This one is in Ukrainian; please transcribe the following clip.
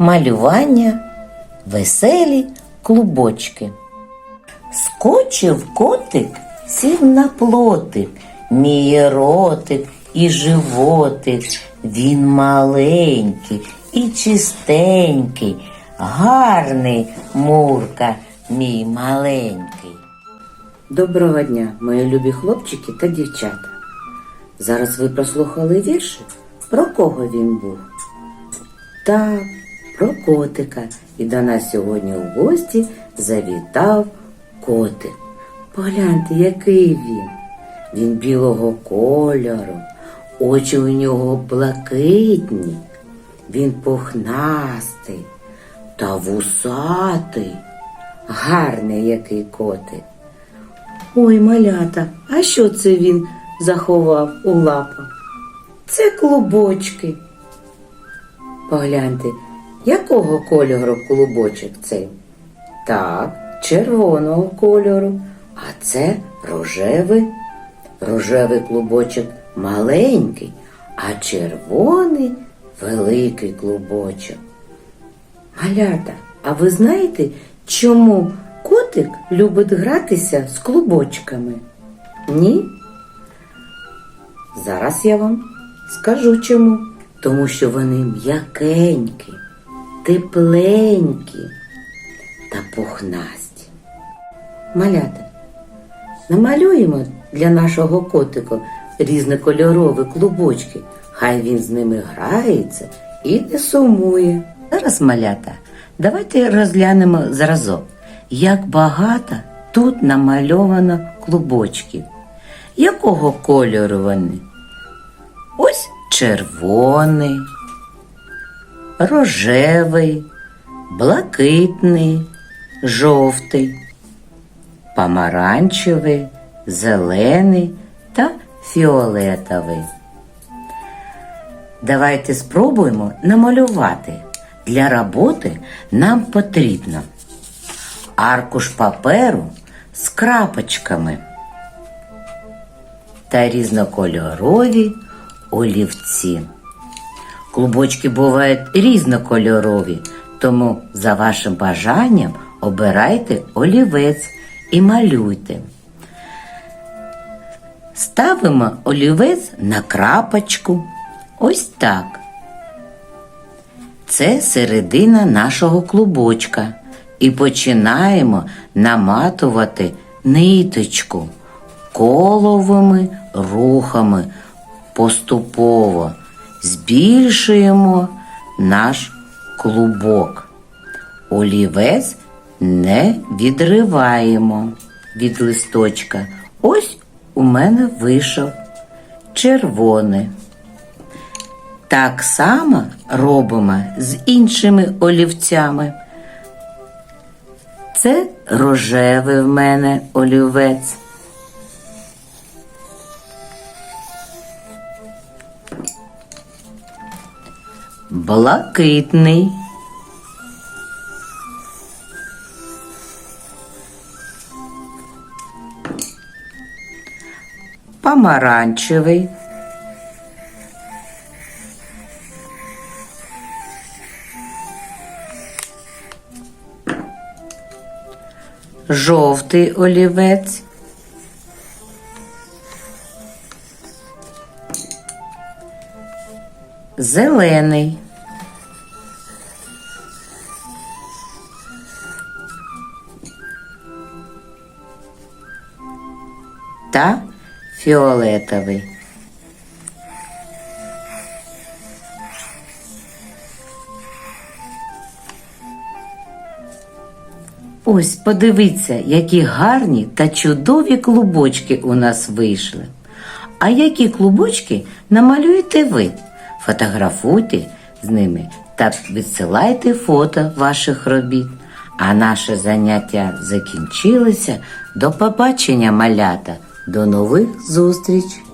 малювання, веселі клубочки. Скочив котик, сів на плотик, міє ротик і животик. Він маленький і чистенький, гарний мурка, мій маленький. Доброго дня, мої любі хлопчики та дівчата. Зараз ви прослухали віршик, про кого він був? Так, про котика. І до нас сьогодні в гості завітав котик. Погляньте, який він. Він білого кольору, очі у нього блакитні, він пухнастий та вусатий. Гарний який котик. Ой, малята, а що це він заховав у лапах? Це клубочки. Погляньте, якого кольору клубочок цей? Так, червоного кольору, а це рожевий. Рожевий клубочок маленький, а червоний великий клубочок. Малята, а ви знаєте, чому котик любить гратися з клубочками? Ні? Зараз я вам скажу чому. Тому що вони м'якенькі, тепленькі та пухнасті. Малята, намалюємо для нашого котика різнокольорові клубочки. Хай він з ними грається і не сумує. Зараз, малята, давайте розглянемо зразок, як багато тут намальовано клубочків. Якого кольору вони? Ось червоний, рожевий, блакитний, жовтий, помаранчевий, зелений та фіолетовий. Давайте спробуємо намалювати. Для роботи нам потрібно аркуш паперу з крапочками та різнокольорові олівці. Клубочки бувають різнокольорові, тому за вашим бажанням обирайте олівець і малюйте. Ставимо олівець на крапочку. Ось так. Це середина нашого клубочка. І починаємо наматувати ниточку коловими рухами поступово збільшуємо наш клубок. Олівець не відриваємо від листочка. Ось у мене вийшов червоний. Так само робимо з іншими олівцями. Це рожевий в мене олівець. Блакитний. Помаранчевий. жовтий олівець, зелений, та фіолетовий. Ось подивіться, які гарні та чудові клубочки у нас вийшли. А які клубочки намалюєте ви? Фотографуйте з ними та відсилайте фото ваших робіт. А наше заняття закінчилося. До побачення, малята. До нових зустріч!